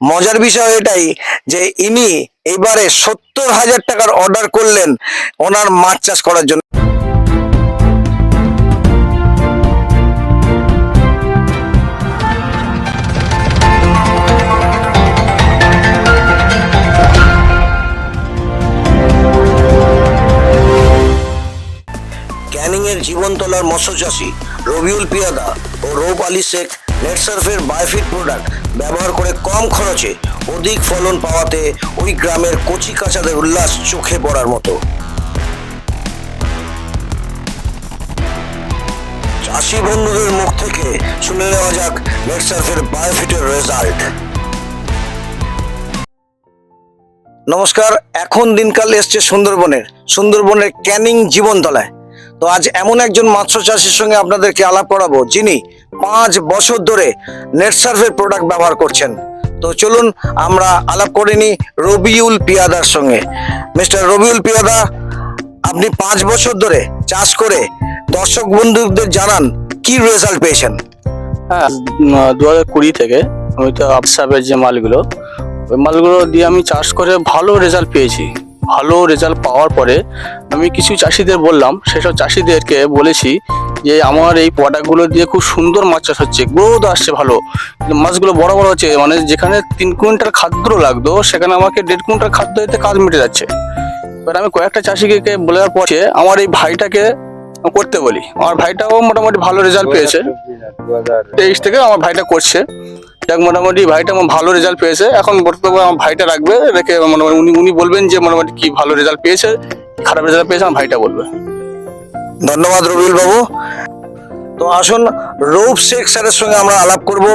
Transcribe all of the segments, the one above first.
মজার বিষয় এটাই যে ইনি এবারে সত্তর হাজার টাকার অর্ডার করলেন ওনার মাছ চাষ করার জন্য। ক্যানিং এর জীবন তোলার মৎস্য চাষী রবিউল পিয়াদা ও রৌপ আলী শেখ নেটসার্ফের বায়োফিট প্রোডাক্ট ব্যবহার করে কম খরচে অধিক ফলন পাওয়াতে ওই গ্রামের কচি কাচাদের উল্লাস চোখে পড়ার মতো। চাষি বন্ধুদের মুখ থেকে শুনে নেওয়া যাক নেটসার্ফের বায়োফিটের রেজাল্ট নমস্কার, এখন দিনকাল এসছে সুন্দরবনের। সুন্দরবনের ক্যানিং জীবনতলায়। তো আজ এমন একজন মৎস্য চাষির সঙ্গে আপনাদেরকে আলাপ করাবো, যিনি পাঁচ বছর ধরে নেটসার্ভের প্রোডাক্ট ব্যবহার করছেন। তো চলুন আমরা আলাপ করে নিই রবিউল পিয়াদার সঙ্গে। মিস্টার রবিউল পিয়াদা, আপনি পাঁচ বছর ধরে চাষ করে দর্শক বন্ধুদের জানান, কি রেজাল্ট পেয়েছেন? হ্যাঁ দু হাজার কুড়ি থেকে আমি তো আপসাপের যে মালগুলো, ওই মালগুলো দিয়ে আমি চাষ করে ভালো রেজাল্ট পেয়েছি। ভালো রেজাল্ট পাওয়ার পরে আমি কিছু চাষিদের বললাম, সেসব চাষিদেরকে বলেছি যে আমার এই প্রোডাক্টগুলো দিয়ে খুব সুন্দর মাছ চাষ হচ্ছে, গ্রোথ আসছে ভালো। মাছগুলো বড় বড় হচ্ছে মানে যেখানে তিন কুইন্টাল খাদ্য লাগতো, সেখানে আমাকে দেড় কুইন্টাল খাদ্য দিতে কাজ মিটে যাচ্ছে। এবার আমি কয়েকটা চাষিকে বলে পরে আমার এই ভাইটাকে করতে বলি। আমার ভাইটাও মোটামুটি ভালো রেজাল্ট পেয়েছে। তেইশ থেকে আমার ভাইটা করছে। যাক, মোটামুটি ভাইটা আমার ভালো রেজাল্ট পেয়েছে। এখন বর্তমানে আমার ভাইটা রাখবে, রেখে মোটামুটি উনি উনি বলবেন যে, মোটামুটি কি ভালো রেজাল্ট পেয়েছে, খারাপ রেজাল্ট পেয়েছে, আমার ভাইটা বলবে। ধন্যবাদ রবিউল বাবু। তো আসুন রৌপ শেখ স্যারের সঙ্গে আমরা আলাপ করব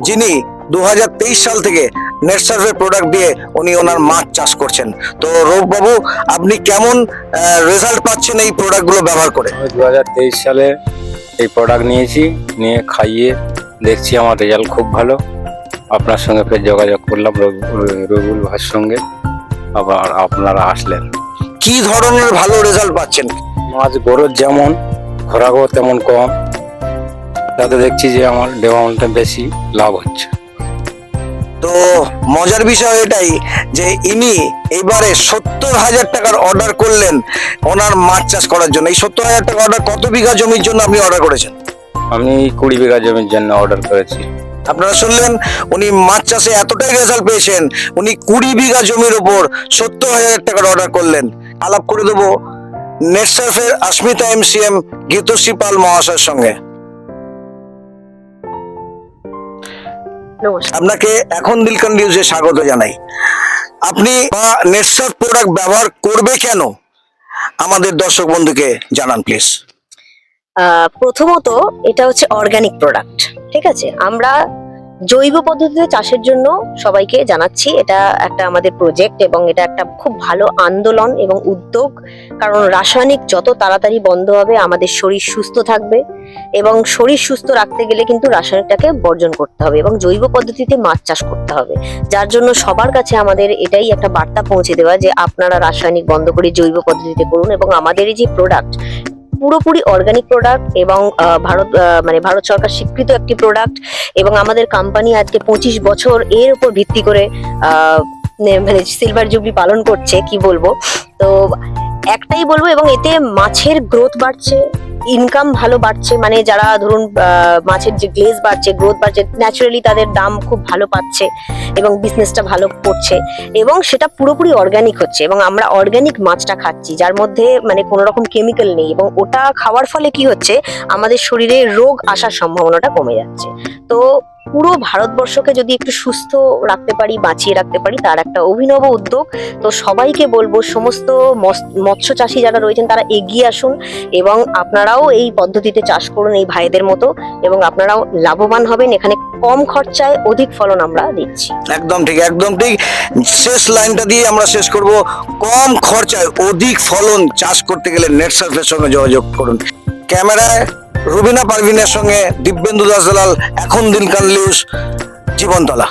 যিনি দু হাজার তেইশ সাল থেকে নেটসার্ভের প্রোডাক্ট দিয়ে উনি ওনার মাছ চাষ করছেন। তো রৌপ বাবু আপনি কেমন রেজাল্ট পাচ্ছেন এই প্রোডাক্টগুলো ব্যবহার করে? দু হাজার তেইশ সালে এই প্রোডাক্ট নিয়েছি নিয়ে খাইয়ে দেখছি আমার রেজাল্ট খুব ভালো। আপনার সঙ্গে ফের যোগাযোগ করলাম রবি- রবিউল ভাইয়ের সঙ্গে। আবার আপনারা আসলেন। কি ধরনের ভালো রেজাল্ট পাচ্ছেন? মাছ গরুর যেমন খোরাকও তেমন কম। তাতে দেখছি যে আমার ডেমাউন্টটা বেশি লাভ হচ্ছে। তো মজার বিষয় এটাই যে ইনি এবারে সত্তর হাজার টাকার অর্ডার করলেন ওনার মাছ চাষ করার জন্য। এই সত্তর হাজার টাকা অর্ডার কত বিঘা জমির জন্য আপনি অর্ডার করেছেন? আমি কুড়ি বিঘা জমির জন্য অর্ডার করেছি। আপনারা শুনলেন উনি মাছ চাষে এতটাই রেজাল্ট পেয়েছেন উনি কুড়ি বিঘা জমির ওপর সত্তর হাজার টাকার অর্ডার করলেন। আলাপ করে দেবো নেটসার্ফের Asmita M C M Gitashree Pal মহাশয়ের সঙ্গে। আপনাকে এখন দিলকান নিউজে স্বাগত জানাই। আপনি বা নেটসার্ফ প্রোডাক্ট ব্যবহার করবে কেন? আমাদের দর্শক বন্ধুকে জানান প্লিজ প্রথমত এটা হচ্ছে অর্গানিক প্রোডাক্ট ঠিক আছে? আমরা জৈব পদ্ধতিতে চাষের জন্য সবাইকে জানাচ্ছি, এটা একটা আমাদের প্রজেক্ট এবং এটা একটা খুব ভালো আন্দোলন এবং উদ্যোগ। কারণ রাসায়নিক যত তাড়াতাড়ি বন্ধ হবে, আমাদের শরীর সুস্থ থাকবে এবং শরীর সুস্থ রাখতে গেলে কিন্তু রাসায়নিকটাকে বর্জন করতে হবে এবং জৈব পদ্ধতিতে মাছ চাষ করতে হবে। যার জন্য সবার কাছে আমাদের এটাই একটা বার্তা পৌঁছে দেওয়া যে আপনারা রাসায়নিক বন্ধ করে জৈব পদ্ধতিতে করুন এবং আমাদের এই যে প্রোডাক্ট পুরোপুরি অর্গানিক প্রোডাক্ট এবং ভারত মানে ভারত সরকার স্বীকৃত একটি প্রোডাক্ট এবং আমাদের কোম্পানি আজকে পঁচিশ বছর এর উপর ভিত্তি করে মানে সিলভার জুবলি পালন করছে, কি বলব? তো একটাই বলব এবং এতে মাছের গ্রোথ বাড়ছে ইনকাম ভালো বাড়ছে মানে যারা ধরুন মাছের যে গ্লেজ বাড়ছে গ্রোথ বাড়ছে ন্যাচারালি তাদের দাম খুব ভালো পাচ্ছে এবং বিজনেসটা ভালো করছে এবং সেটা পুরোপুরি অর্গ্যানিক হচ্ছে এবং আমরা অর্গ্যানিক মাছটা খাচ্ছি, যার মধ্যে মানে কোনো রকম কেমিক্যাল নেই এবং ওটা খাওয়ার ফলে কি হচ্ছে, আমাদের শরীরে রোগ আসার সম্ভাবনাটা কমে যাচ্ছে। তো পুরো ভারতবর্ষকে যদি একটু সুস্থ রাখতে পারি, বাঁচিয়ে রাখতে পারি, তার একটা অভিনব উদ্যোগ। তো সবাইকে বলব, সমস্ত মৎস- মৎস্য চাষি যারা রয়েছেন, তারা এগিয়ে আসুন এবং আপনারাও এই পদ্ধতিতে চাষ করুন এই ভাইদের মতো এবং আপনারাও লাভবান হবেন। এখানে কম খরচায় অধিক ফলন আমরা দিচ্ছি। একদম ঠিক একদম ঠিক। শেষ লাইনটা দিয়ে আমরা শেষ করব। কম খরচায় অধিক ফলন চাষ করতে গেলে নেটসার্ফের সঙ্গে যোগাযোগ করুন। ক্যামেরায় রুবিনা পারভিনের সঙ্গে দিব্যেন্দু দাস দালাল এখন দিনকাল নিউজ জীবনতলা।